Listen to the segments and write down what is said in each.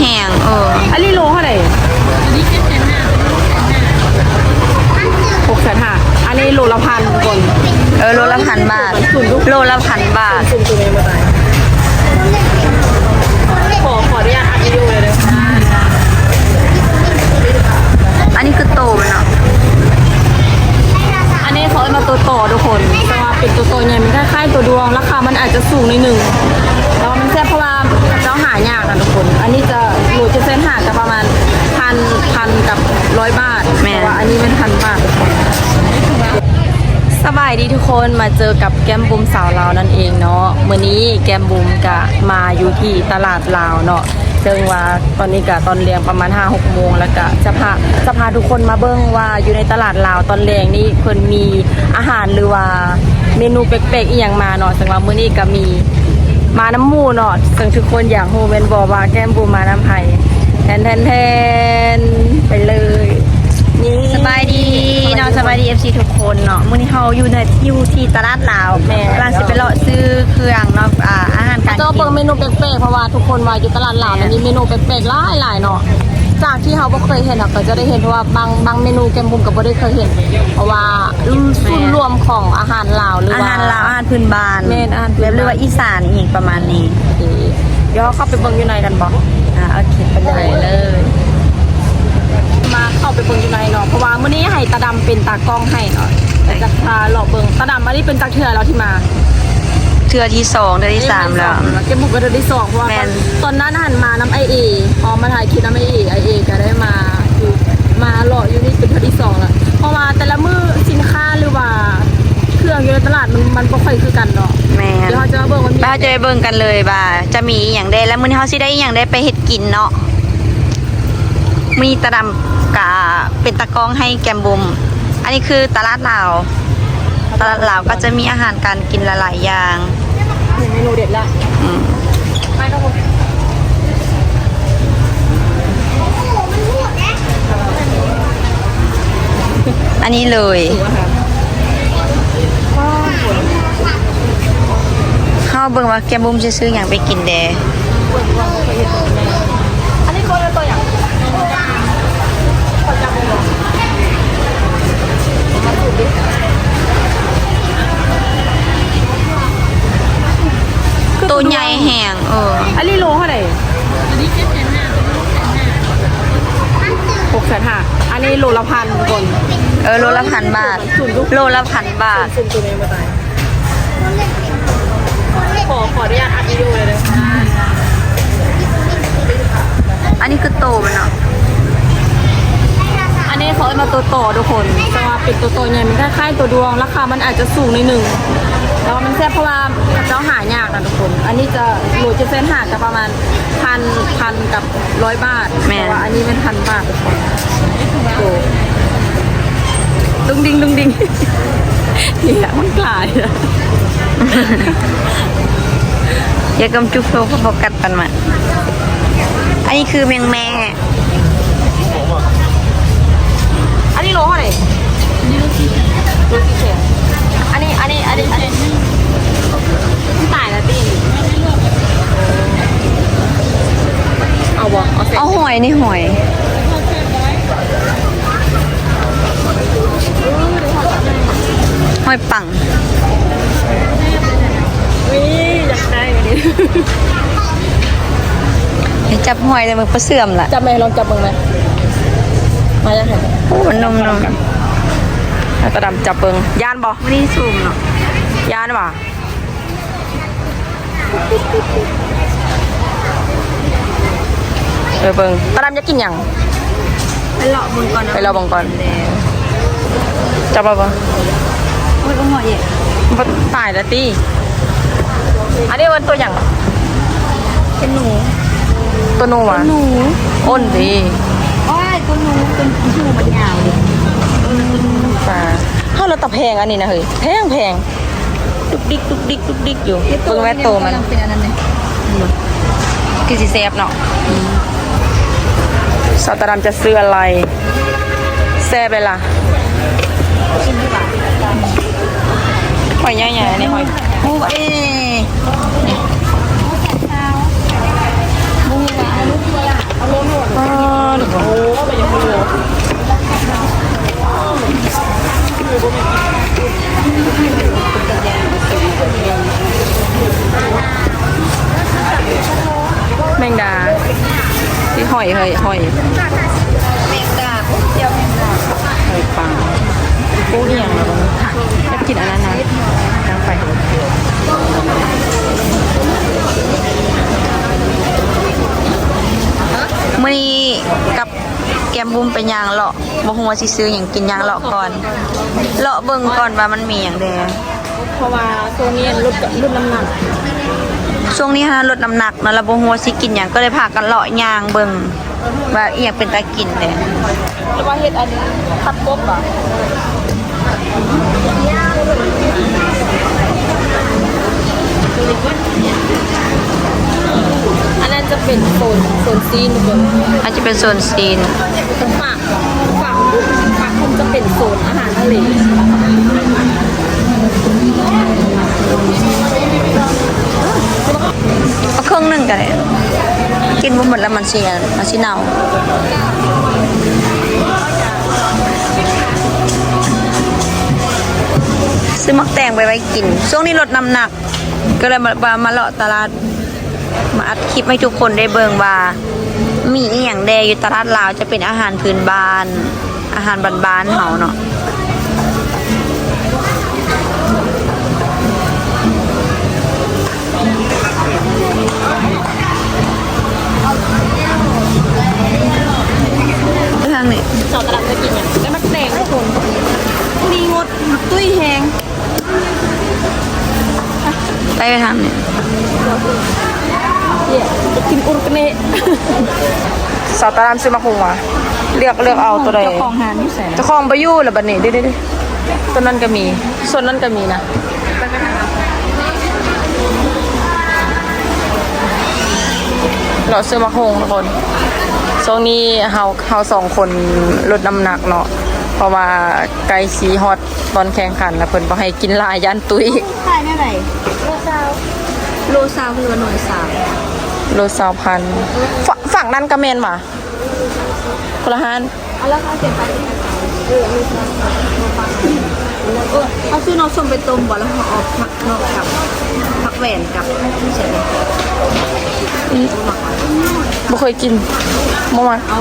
แห้งเอออันนี้โลเท่าไหร่หกแสนห้าอันนี้โลละพันทุกคนเออโลละพันบาท โลละพันบาทซุ่มตัวเองมาตายขอขออนุญาตอัดวิดีโอเลยเลยอันนี้คือโตมันเนาะอันนี้เขาเอามาตัวต่อทุกคนแต่ว่าเป็นตัวต่อใหญ่มันคล้ายๆตัวดวงราคามันอาจจะสูงในอยหนึ่งแต่ว่ามันแซ่บเพราะว่าเราหายากนะทุกคน อันนี้จะโลจะเส้นห่างกันประมาณพันพันกับร้อยบาทแต่ว่าอันนี้เป็นพันบาททุกคนสบายดีทุกคนมาเจอกับแก้มบุมสาวลาวนั่นเองเนาะมื้อนี้แก้มบุมกะมาอยู่ที่ตลาดลาวเนาะซึ่งว่าตอนนี้กะตอนเรียงประมาณ 5 6โมงแล้วก็จะพาจะพาทุกคนมาเบิ่งว่าอยู่ในตลาดลาวตอนแรงนี่เพิ่นมีอาหารหรือว่าเมนูแปลกๆอีหยังมาเนาะซึ่งว่ามื้อนี้ก็มี มาน้ำหมูเนาะซึ่งทุกคนอยากฮู้แม่นบ่ว่าแก้มบุมมาน้ำไผแทนๆๆไปเลยนี่สบายดีเนาะสบายดี FC ทุกคนเนาะมื้อนี้เฮาอยู่ในอยู่ที่ตลาดลาวแม่กำลังสิไปเลาะซื้อเครื่องเนาะอ่าอาหารการเจอกิเบิ่งนเมนูแปลกๆเพราะว่าทุกคนว่าอยู่ตลาดลาวมันมีเมนูแปลกๆหลายหลายๆเนาะจากที่เราบ่เคยเห็นเราก็จะได้เห็นเพราะว่าบางบางเมนูแกมบุมก็บ่ได้เคยเห็น เพราะว่าสูตรรวมของอาหารลาวหรืออาว่าหารลาวอาหาร พื้นบ้านแม่นอาหารพื้นแบบบ้าน เรียกว่าอีสานอีกประมาณนี้เดี๋ยวเราเข้าไปเบิ่งอยู่ในกันบ่อ่าโอเคไปไปเลยเลยมาเข้าไปเบิ่งอยู่ในเนาะเพราะว่ามื้อนี้ให้ตาดำเป็นตากล้องให้เนาะแต่จะพาเลาะเบิ่งตาดำอันนี้เป็นจักเทื่อแล้วที่มา เทือที่สองเทือที่สามแล้ว เกมบุกก็เธอที่สองเพราะว่าแม่น ตอนนั้นหันมาน้ำไอเอพอมาถ่ายคลิปน้ำไอเอไอเอก็ได้มาอยู่มาหล่ออยู่นี่เป็นเท่าที่สองแล้วเพราะว่าแต่ละมือสินค้าหรือว่าเค รื่อง อยู่ในตลาดมันมันบ่ค่อยคือกันเนาะแม่เดี๋ยวเขาจะมาเบิ่งว่ามีบ้าจะไปเบิ่งกันเลยบ่าจะมีอหย่างใดแล้วมื้อนี้เฮาสิได้อหย่างใดไปเฮ็ดกินเนาะมีตะดำกะเป็นตะกร้องให้แกมบุม อันนี้คือตลาดลาว ตลาดลาวก็จะมีอาหารการกินหลายๆอย่างเห็นเมนูเด็ดละอืม ไปครับผมอันนี้เลยดูอาหาร เข้าเบิ่งว่าแกมบุมจะซื้ออย่างไปกินเดอันนี้ตัวตัวอย่างตัวใหญ่แห้งเออ อันนี้โลเท่าไหร่หกแสนห้าอันนี้โลละพันคนเออโลละพันบาท โลละพันบาทซุ่มตัวเองมาตาย ขอขออนุญาตอัดวิดีโอเลยเลยอันนี้คือโตมันเนาะอันนี้เขาเอามาตัวต่อทุกคนแต่ว่าเป็นตัวต่อใหญ่มันคล้ายๆตัวดวงราคามันอาจจะสูงในอยหนึ่งแต่ว่ามันแซ่บเพราะว่าเจ้าหายากนะทุกคน อันนี้จะโลจะเส้นห่างกันประมาณพันพันกับร้อยบาทแต่ว่าอันนี้เป็นพันบาททุกคนโอ้ดุงดิงดุงดิงเหี้ยมันกลายอะอ ย่ากำจุกโฟกัสโฟกัสกันมาอันนี้คือแมงแม่ อันนี้โลเท่าไหร่โลสี่แสนอันนี้ อันนี้ อันนี้ อันนี้ที่ตายแล้วตีเอาบ่เอาเสร็จเอาหอยนี่หอย จับหอยแต่มันก็เสื่อมละจับไหมลองจับมึงไหมมายังไงโอ้มันนมนมตาดำจับเบิงยานบ่วันนี้ซูมเนาะยานบ่เออเบิงตาดำจะกินหยังไปเลาะมึงก่อนไปเลาะเบิ่งก่อนแล้วจับบ่บ่โอ้ยหอยเย่มันตายแล้วตีอันนี้มันตัวอย่างเป็นหนู ตัวหนูอะหนูอ้นดีโอ้ยตัวหนูเป็นชูมันยาวเลยปลาข้าวเราตะแพงอันนี้นะเฮ้ยแพงแพงดุกดิกดุกดิกดุกดิกอยู่เบิ่งแม่โตมันเป็นอันนั้นเลยคือสิเซฟเนาะสาวตาดำจะซื้ออะไรแซ่บเลยล่ะหอยใหญ่ๆนี่หอยโอ้เป้าหรือเล่แมงดา ที่หอยเฮ้ยหอยแมงดาเดียวแมงดาหอยปังกู้เอียงแล้วอยากกินอันนั้นนะนั่งไป มื้อนี้กับแกมบุมเป็นหยางเลาะบ่ฮู้ว่าสิซื้อหยังกินหยางเลาะก่อน เลาะเบิ่งก่อนว่ามันมีหยังแดเพราะว่าโซเนียนลดกับลดน้ำหนักช่วงนี้ฮะลดน้ำหนักเนาะแล้วบ่ฮู้ว่าสิกินหยังก็เลยพากันเลาะย่างเบิ่งว่าอีหยังเป็นตากินแหละหรือว่าเฮ็ดอันผัดกบอะอันนั้น จะเป็นโซนโซนซีนทุกคนอันจะเป็นโซนซีนฝั่งฝั่งฝั่งคงจะเป็นโซนอาหารทะเลเอาเครึ่องหนึ่งก็ได้กินบ่หมดแล้วมันสิอันมันสิเน่าซื้อมักแตงไปไว้กิน ช่วงนี้ลดน้ำหนัก ก็เลยมามาเลาะตลาด มาอัดคลิปให้ทุกคนได้เบิ่งว่า มีอีหยังแดอยู่ตลาดลาวจะเป็นอาหารพื้นบ้าน อาหารบ้านๆเฮาเนาะทางนี้ชาวตลาดจะกินอย่างแล้วมันแดงทุกคนมีงดตุ้ยแหงไปไปทางนี้เนี่ยจะ กินอุรกเนะสาวตารามซื้อมาคุงวะเลือกเลือกเอาตัวใดเจ้าของหานนี่ใส่เจ้าของไปอยู่แล้วบัดนี้เด้เด้ตัวนั้นก็มี ส่วนนั้นก็มีนะเราซื้อมาคุงทุกคนช่วงนี้เฮาเฮาสองคนลดน้ำหนักเนาะเพราะว่าไกลสีฮอตตอนแข่งขันแล้วเพิ่นบ่ให้กินหลายยันตุ้ยขายได้ไหนโลซาวโลซาวคือว่าหน่วยสาม โลสาวพันฝฝั่งนั้นก็แม่นว่ะคนละหันเอาแล้วเขาเก็บไปเออโลซาวเออเขาซื้อน้องส้มไปต้มบ่แล้วเขาเอาผักนอกกับผักแหวนกับใช่ไหมบ่เคยกินบ่มาเอา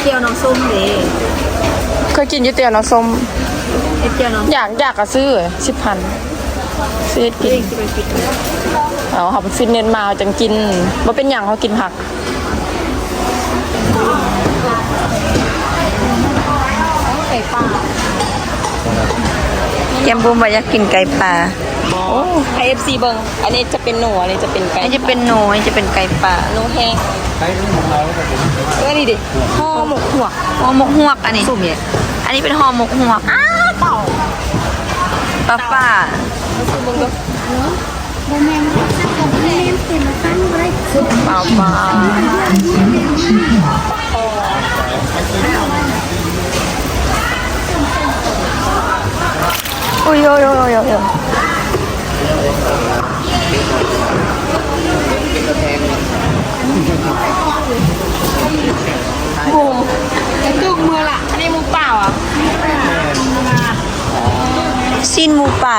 เจียวน้องส้มเลยเคยกินอยูเตียวน้ำส้มเอ้เจียวน้องอยากอยากก็ซื้อสิบพัน ซื้อให้กินจะไปฟิตเอาเขาไปฟิตเนสมาจังกินว่าเป็นอย่างเขากินผักไก่ปลาแกมบุมว่าอยากกินไก่ปลาโอ้ไข่เอฟซีเบิงอันนี้จะเป็นหนูอันนี้จะเป็นไก่อันจะเป็นหนูอันจะเป็นไก่ปลาหนูแห้งเออนี่ดิห่อหมกหัวกห่อหมกฮวกอันนี้สุ่มเนี่ยอันนี้เป็นห่อหมกฮวกอ้าเต่าปลาป้าสุ่มเบิงก็เปล่า ปลาอุ้ยโยโ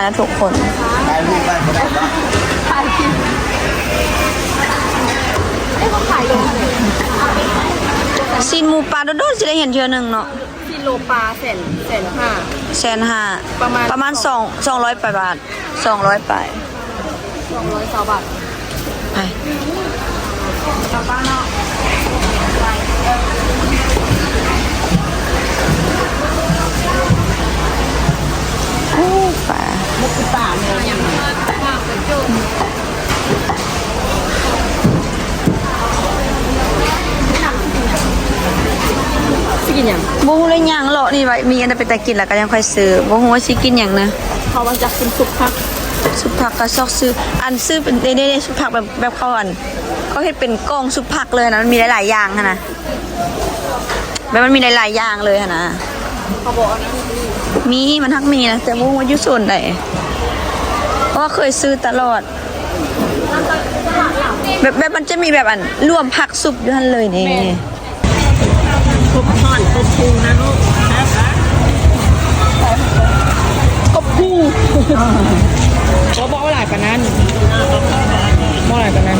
นหมูป่านะทุกคนสิ้นหมูป่าโดดๆสิได้เห็นเทื่อหนึงเนาะกิโลปลาแสนแสนห้าแสนห้าประมาณประมาณสองสองร้อยปลายบาทสองร้อยปลายสองร้อยสาบาทไปโอ้ปลามุก ป่าเนี่ยยังสิกินยังบูฮูเลยยังเหรอนี่ไว้มีอันนั้นเป็นแต่กินแล้วก็ยังค่อยซื้อบูฮูว่าสิกินอย่างนะเขาว่าจะกินสุกพักซุปผักก็ชอบซื้ออันซื้อเป็นเด้ๆซุปผักแบบแบบเขาอันเขาเห็นเป็นกล้องซุปผักเลยนะมันมีหลายๆอย่างค่ะนะแบบมันมีหลายๆอย่างเลยค่ะนะเขาบอกนะ มีมันทักมีนะแต่ว่าว่าอยู่ส่วนไหนเพราะว่าเคยซื้อตลอด แบบแบบมันจะมีแบบอันรวมผักซุปอยู่ทันเลยนี่ครบท่อนครบพุงนะลูกครบพุงเขาบอกว่าหลายปานนั้นเมื่อไหร่กันนั้น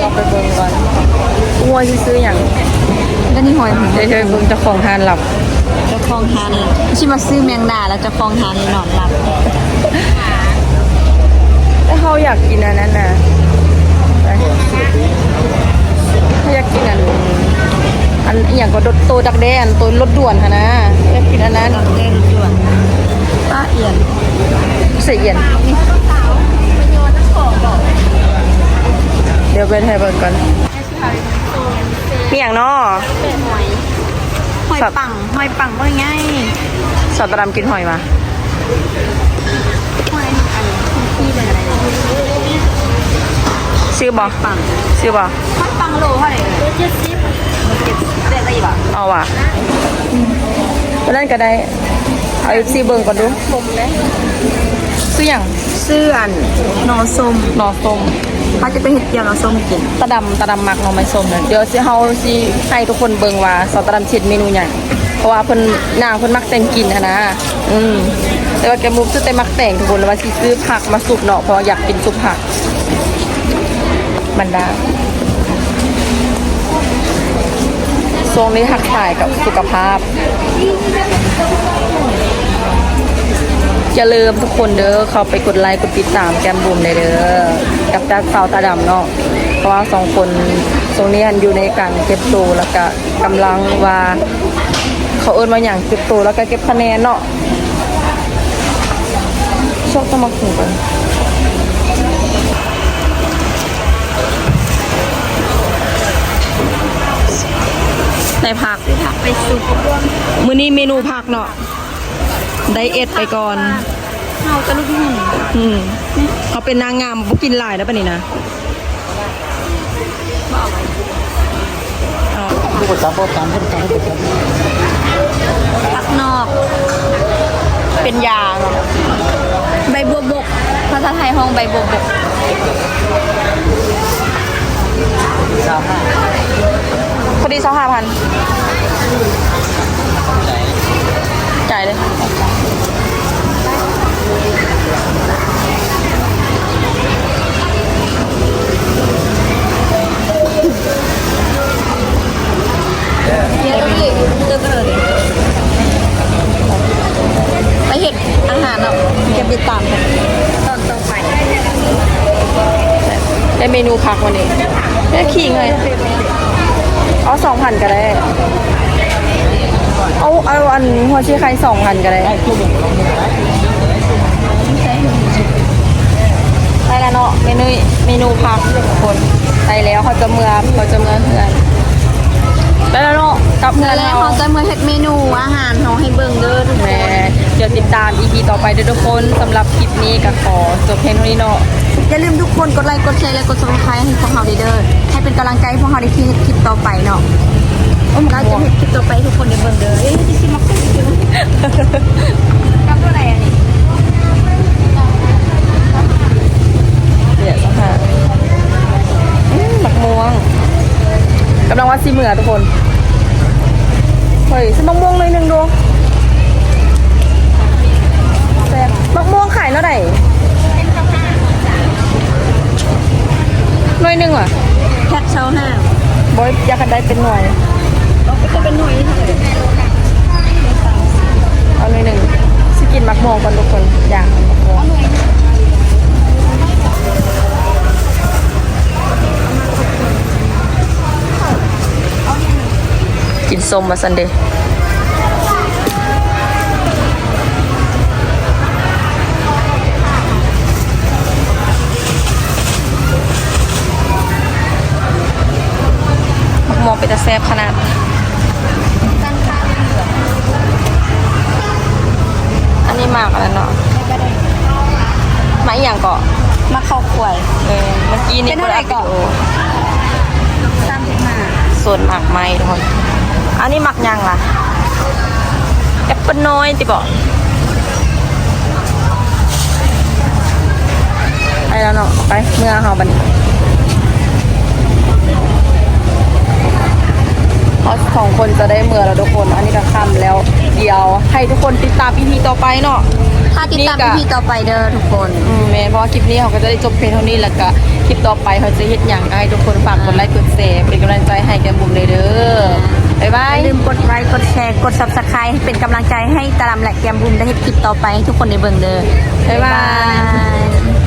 เราไปเบิ่งก่อนอยเดี๋ยวเธอเบิ่งเจ้าของทานหลับเจะคลองฮันชิมาซื้อแมงดาแล้วเจะคลองฮันนอนหลับแต่เขาอยากกินอันนั้นน่ะไปเขาอยากกินอันอันอหย่างก็โตดักแดนตัวรถด่วนค่ะนะอยากกินอันนั้นตอนเล่นด่วนป้าเอียนเสียเย็นเดี๋ยวไปไทยเบิร์ก่อนมีอย่างนอหอยห อยปังหอยปังว่าไงสอดตะดำกินหอยมาหอยอันที่เลยอะไรซื้อบอปังซื้อบอหอยปังโลเท่าไหร่เจ็ดสิบเจ็ดสิบได้อะไรบ้างเอาว่ะวันนั้นก็ได้เอาเอฟซีเบิร์ก่อนดูผมเลยซื้ออย่าง เสื้อนนอส้มหนอส้มเขาจะไปเห็ดเกี๊ยวนอส้มกินตะดำตะดำมักหน่อไม้ส้มเนี่ยเดี๋ยวสิเฮาสิให้ทุกคนเบิ่งว่าสอดตะดำเช็ดเมนูหยังเพราะว่าเพิ่นนางเพิ่นมักแต่งกินหั้นนะอืมแต่ว่าแกมุกซื้อแต่มักแต่งทุกคนแล้วว่าสิซื้อผักมาสุกเนาะเพราะอยากกินซุปผักมันดาช่วงนี้หักถ่ายกับสุขภาพ อย่าลืมทุกคนเด้อเข้าไปกดไลค์กดติดตามแกมบุมเลยเด้อกับจากสาวตาดำเนาะเพราะว่าสองคนตรงนี้อันอยู่ในการเก็บตัวแล้วก็กำลังว่าเขาเอิ้นมาอย่างเก็บตัวแล้วก็เก็บคะแนนเนาะชอบต้องมาถึงกันในผักผักไปสุกมื้อนี้เมนูผักเนาะ ไดเอทไปก่อนเอากระลูกหุ่นอืมเขาเป็นนางงามบ่กินหลายแล้วปะนี่นะเอาลูกสาวพ่อตามเพื่อนตามเพื่อนตามผักนอก เป็นยาเนาะใบบัวบก ภาษาไทยห้องใบบัวบกสาวห้าพอดีสองห้าพันจ่าย เลยเยอะเลยเจอกันเลยไปเห็ดอาหารเนาะจะไปตามกันตอนต่อไปได้เมนูผักวันนี้แค่ขิงเลยเอาสองพันก็ได้ เอาเอาอันหัวชีไข่สองพันก็ได้ได้แล้วเนาะเมนูเมนูพักทุกคนได้แล้วเขาจะเมื่อเขาจะเมื่อเพื่อนได้แล้วเนาะกลับเงินแล้แล้ววเขาจะมาเห็ดเมนูอาหารเขาให้เบิ่งเด้อทุกคแหม่นเดี๋ยวติดตาม EP ต่อไปเด้อทุกคนสำหรับคลิปนี้ก็ขอจบเพียงเท่านี้เนาะอย่าลืมทุกคนกดไลค์กดแชร์และกด subscribe ให้พวกเราเด้อให้เป็นกำลังใจให้พวกเราได้ที่เฮ็ดคลิปต่อไปเนาะเราจะเห็ดคลิปต่อไปให้ทุกคนได้เบิ่งเด้อเอ้ยที่สิมาคุยกันกับตัวไหนอันนี้ เนี่ยสองห้าอืมหมักม่วงกำลังว่าซี เหมือทุกคนเฮ้ยซื้อมะม่วงเลยหนึ่งดูแซ่บมะม่วงขายเท่าไหร่หน่วยหนึ่งเหรอแพ็คเช้าห้าบอยอยากกันได้เป็นหน่วยก็จะเป็นหน่วยเท่าไหร่เอาหน่วยหนึ่งสกินมักม่วงก่อนทุกคนอย่างมักม่วง กินส้มมาสันเดย์มักม่วงเป็นตะแซบขนาดอันนี้หมากอะไรเนาะหมากอหย่างเกาะมาเข้าควยเออเมื่อกี้นี่เป็นเท่าไหร่เกาะสามสิบห้าส่วนหมากไม้ทุกคน อันนี้หมากหยังล่ะแอปเปิลน้อยติบอกไปแล้วเนาะไปเมื่อเฮาบัดนเราสองคนจะได้เมื่อแล้วทุกคน อันนี้ก็ค่ำแล้ว เดี๋ยวให้ทุกคนติดตาม EP ต่อไปเนาะถ้าติดตามนี่ก็พี่ต่อไปเด้อทุกคนอืมแม่นเพราะว่าคลิปนี้เขาก็จะได้จบเพียงเท่านี้แล้วก็คลิปต่อไปเขาจะเฮ็ดอย่างก็ให้ทุกคนฝากกดไลค์กดแชร์เป็นกำลังใจให้แกมบุ๋มเลยเด้อ บ๊ายบาอยย่าลืมกดไลค์กดแชร์กด subscribe ให้เป็นกำลังใจให้ตารำและแกมบุมได้เฮ็ดคลิปต่อไปให้ทุกคนได้เบิ่งเด้อบ๊ายบาย ย